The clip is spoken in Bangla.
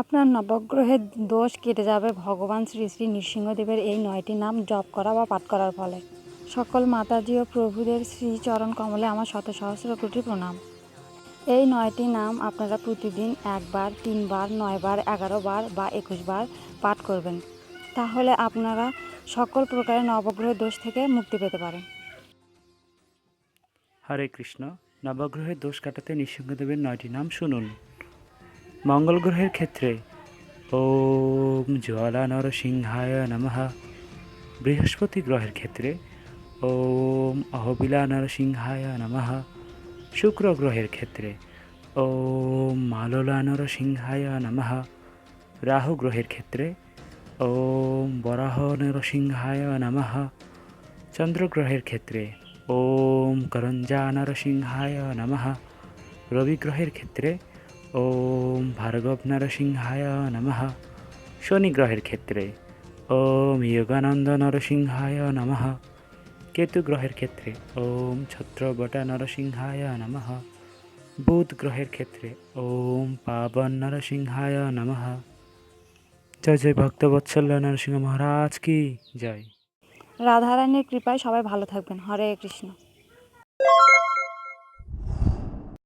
আপনার নবগ্রহের দোষ কেটে যাবে ভগবান শ্রী শ্রী নৃসিংহদেবের এই নয়টি নাম জপ করা বা পাঠ করার ফলে। সকল মাতাজি ও প্রভুদের শ্রীচরণ কমলে আমার শত সহস্র কোটি প্রণাম। এই নয়টি নাম আপনারা প্রতিদিন একবার, তিনবার, নয়বার এগারো বার বা একুশ বার পাঠ করবেন। তাহলে আপনারা সকল প্রকারের নবগ্রহের দোষ থেকে মুক্তি পেতে পারেন। হরে কৃষ্ণ, নবগ্রহের দোষ কাটাতে নৃসিংহদেবের নয়টি নাম শুনুন। মঙ্গল গ্রহের ক্ষেত্রে। ওম জ্বালা নরসিংহায় নমঃ। বৃহস্পতি গ্রহের ক্ষেত্রে। ওম অহবিলা নরসিংহায় নমঃ। শুক্র গ্রহের ক্ষেত্রে। ওম মাললা নরসিংহায় নমঃ। রাহু গ্রহের ক্ষেত্রে। ওম বরাহ নরসিংহায় নমঃ। চন্দ্রগ্রহের ক্ষেত্রে। ওম করঞ্জা নরসিংহায় নমঃ। রবি গ্রহের ক্ষেত্রে। ওম ভার্গব নরসিংহায় নমঃ। শনি গ্রহের ক্ষেত্রে ওম যোগানন্দ নরসিংহায় নমঃ। কেতু গ্রহের ক্ষেত্রে ওম ছত্রবটা নরসিংহায় নমঃ। বুধ গ্রহের ক্ষেত্রে ওম পাবন নরসিংহায় নমঃ। জয় জয় ভক্তবৎসল্য নরসিংহ মহারাজ কি জয়। রাধারানীর কৃপায় সবাই ভালো থাকবেন। হরে কৃষ্ণ।